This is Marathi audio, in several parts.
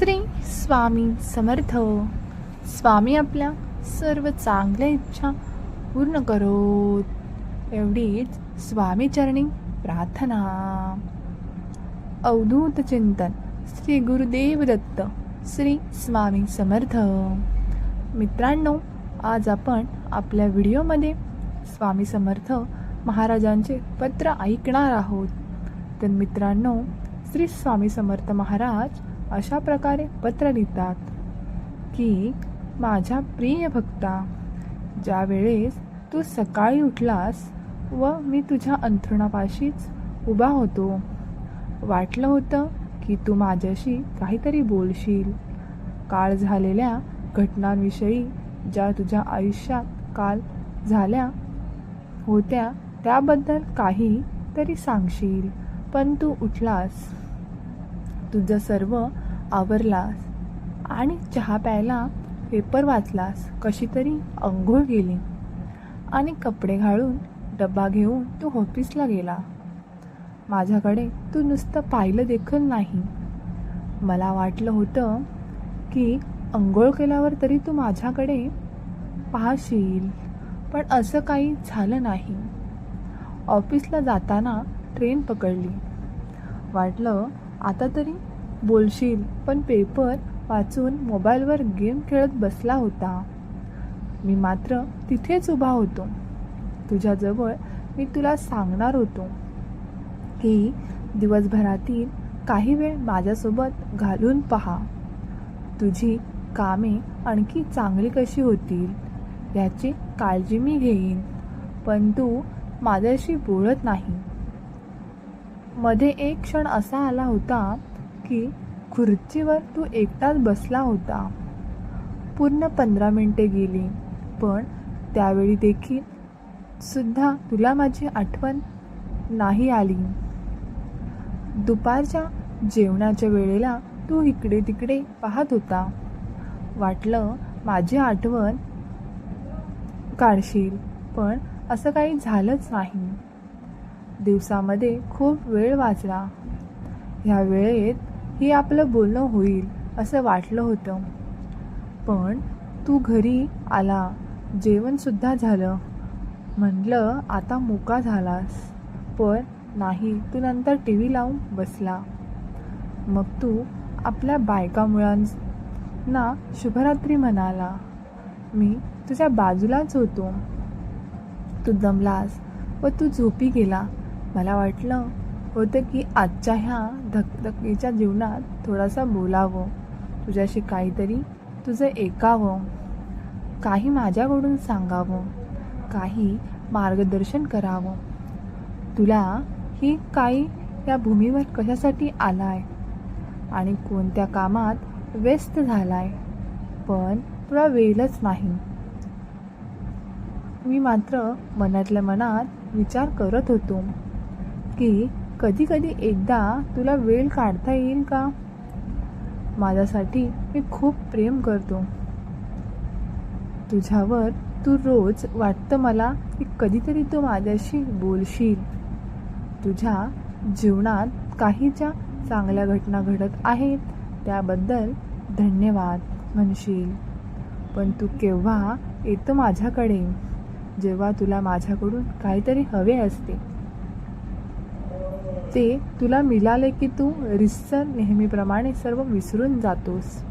श्री स्वामी समर्थ. स्वामी आपल्या सर्व चांगल्या इच्छा पूर्ण करोत. एवढीच स्वामीचरणी प्रार्थना. अवधूत चिंतन श्री गुरुदेव दत्त श्री स्वामी समर्थ. मित्रांनो आज आपण आपल्या व्हिडिओमध्ये स्वामी समर्थ महाराजांचे पत्र ऐकणार आहोत. तर मित्रांनो श्री स्वामी समर्थ महाराज अशा प्रकारे पत्र लिहितात की माझ्या प्रिय भक्ता ज्या वेळेस तू सकाळी उठलास व मी तुझ्या अंथरुणापाशीच उभा होतो वाटलं होतं की तू माझ्याशी काहीतरी बोलशील. काळ झालेल्या घटनांविषयी ज्या तुझ्या आयुष्यात काल झाल्या होत्या त्याबद्दल काही तरी सांगशील. पण तू उठलास. तुझं सर्व आवरलास आणि चहा प्यायला पेपर वाचलास कशी तरी अंघोळ गेली आणि कपडे घालून डब्बा घेऊन तू ऑफिसला गेला. माझ्याकडे तू नुसतं पाहिलं देखील नाही. मला वाटलं होतं की अंघोळ केल्यावर तरी तू माझ्याकडे पाहशील पण असं काही झालं नाही. ऑफिसला जाताना ट्रेन पकडली. वाटलं आता तरी बोलशील. पण पेपर वाचून मोबाईलवर गेम खेळत बसला होता. मी मात्र तिथेच उभा होतो. तुझ्याजवळ मी तुला सांगणार होतो. की दिवसभरातील काही वेळ माझ्यासोबत घालून पहा. तुझी कामे आणखी चांगली कशी होतील याची काळजी मी घेईन पण तू माझ्याशी बोलत नाही. मध्ये एक क्षण असा आला होता की खुर्चीवर तू एकटाच बसला होता. पूर्ण पंधरा मिनटे गेली पण त्यावेळी देखील सुद्धा तुला माझी आठवण नाही आली. दुपारच्या जेवणाच्या वेळेला तू इकडे तिकडे पाहत होता. वाटलं माझी आठवण काढशील पण असं काही झालंच नाही. दिवसामध्ये खूप वेळ वाचला. ह्या वेळेत हे आपलं बोलणं होईल असं वाटलं होतं. पण तू घरी आला जेवणसुद्धा झालं. म्हटलं आता मोका झालास. पण नाही तू नंतर टी व्ही लावून बसला. मग तू आपल्या बायका मुळांना शुभरात्री म्हणाला मी तुझ्या बाजूलाच होतो. तू दमलास व तू झोपी गेला. मला वाटलं होतं की आजच्या ह्या धकधकीच्या जीवनात थोडासा बोलावं. तुझ्याशी काहीतरी तुझं ऐकावं. काही माझ्याकडून सांगावं. काही मार्गदर्शन करावं. तुला ही काही या भूमीवर कशासाठी आला आहे आणि कोणत्या कामात व्यस्त झाला आहे पण तुला वेळच नाही. मी मात्र मनातल्या मनात विचार करत होतो की कधी कधी एकदा तुला वेळ काढता येईल का? माझ्यासाठी मी खूप प्रेम करतो. तुझ्यावर तू रोज वाटतं मला की कधीतरी तू माझ्याशी बोलशील. तुझ्या जीवनात काही ज्या चांगल्या घटना घडत आहेत त्याबद्दल धन्यवाद म्हणशील. पण तू केव्हा येतो माझ्याकडे? जेव्हा तुला माझ्याकडून काहीतरी हवे असते. ते तुला मिळाले की तू रिस्सर नेहमीप्रमाणे सर्व विसरून जातोस.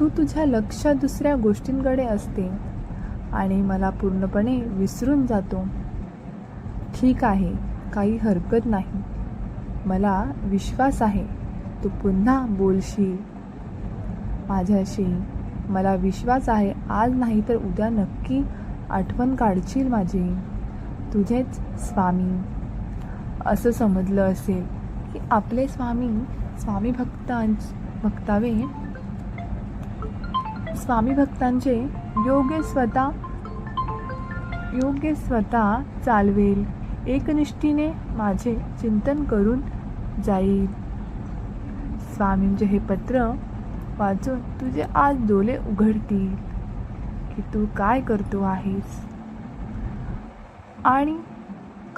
तू तुझ्या लक्ष दुसऱ्या गोष्टींकडे असते आणि मला पूर्णपणे विसरून जातो. ठीक आहे काही हरकत नाही. मला विश्वास आहे तू पुन्हा बोलशील. माझ्याशी मला विश्वास आहे आज नाही तर उद्या नक्की आठवण काढशील माझी. तुझेच स्वामी. असं समजलं असेल की आपले स्वामी स्वामी भक्तां भक्तावे स्वामी भक्तांचे योग्य स्वतः योग्य स्वतः चालवेल. एकनिष्ठीने माझे चिंतन करून जाईल. स्वामींचे हे पत्र वाचून तुझे आज डोले उघडतील. की तू काय करतो आहेस? आणि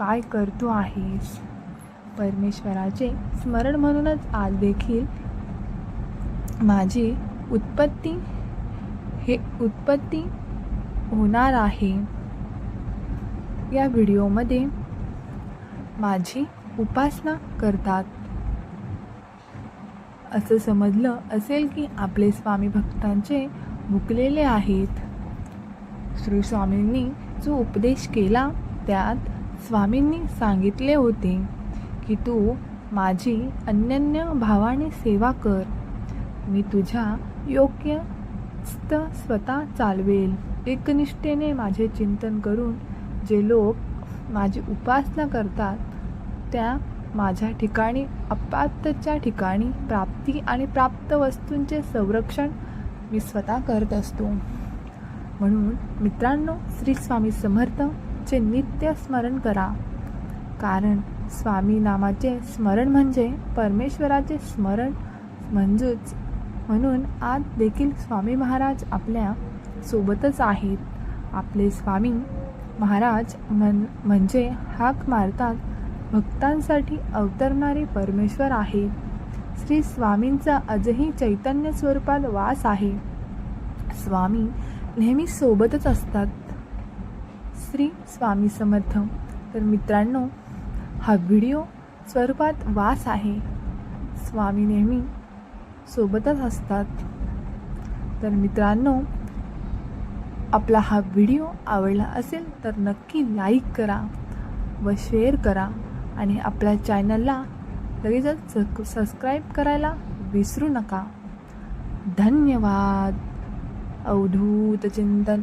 काय करतो आहेस? परमेश्वराचे स्मरण म्हणूनच आज देखील माझी उत्पत्ती हे उत्पत्ती होणार आहे. या व्हिडिओमध्ये माझी उपासना करतात. असं समजलं असेल की आपले स्वामी भक्तांचे भुकलेले आहेत. श्री स्वामींनी जो उपदेश केला त्यात स्वामींनी सांगितले होते की तू माझी अनन्य भावाने सेवा कर. मी तुझ्या योग्य स्त स्वतः चालवेल. एकनिष्ठेने माझे चिंतन करून जे लोक माझी उपासना करतात त्या माझ्या ठिकाणी अपात्तच्या ठिकाणी प्राप्ती आणि प्राप्त वस्तूंचे संरक्षण मी स्वतः करत असतो. म्हणून मित्रांनो श्री स्वामी समर्थ नामाचे नित्य स्मरण करा. कारण स्वामी नामाचे स्मरण म्हणजे परमेश्वराचे स्मरण म्हणजेच म्हणून आज देखील स्वामी महाराज आपल्या सोबतच आहेत. आपले स्वामी महाराज मन म्हणजे हाक मारतात भक्तांसाठी अवतरणारे परमेश्वर आहे. श्री स्वामींचा आजही चैतन्य स्वरूपात वास आहे. स्वामी नेहमी सोबतच असतात. श्री स्वामी समर्थ. तर मित्रांनो हा व्हिडिओ स्वरूपात वास आहे. स्वामी नेहमी सोबतच असतात. तर मित्रांनो आपला हा व्हिडिओ आवडला असेल तर नक्की लाईक करा व शेअर करा आणि आपल्या चॅनलला लगेचच सक सबस्क्राईब करायला विसरू नका. धन्यवाद. अवधूत चिंतन.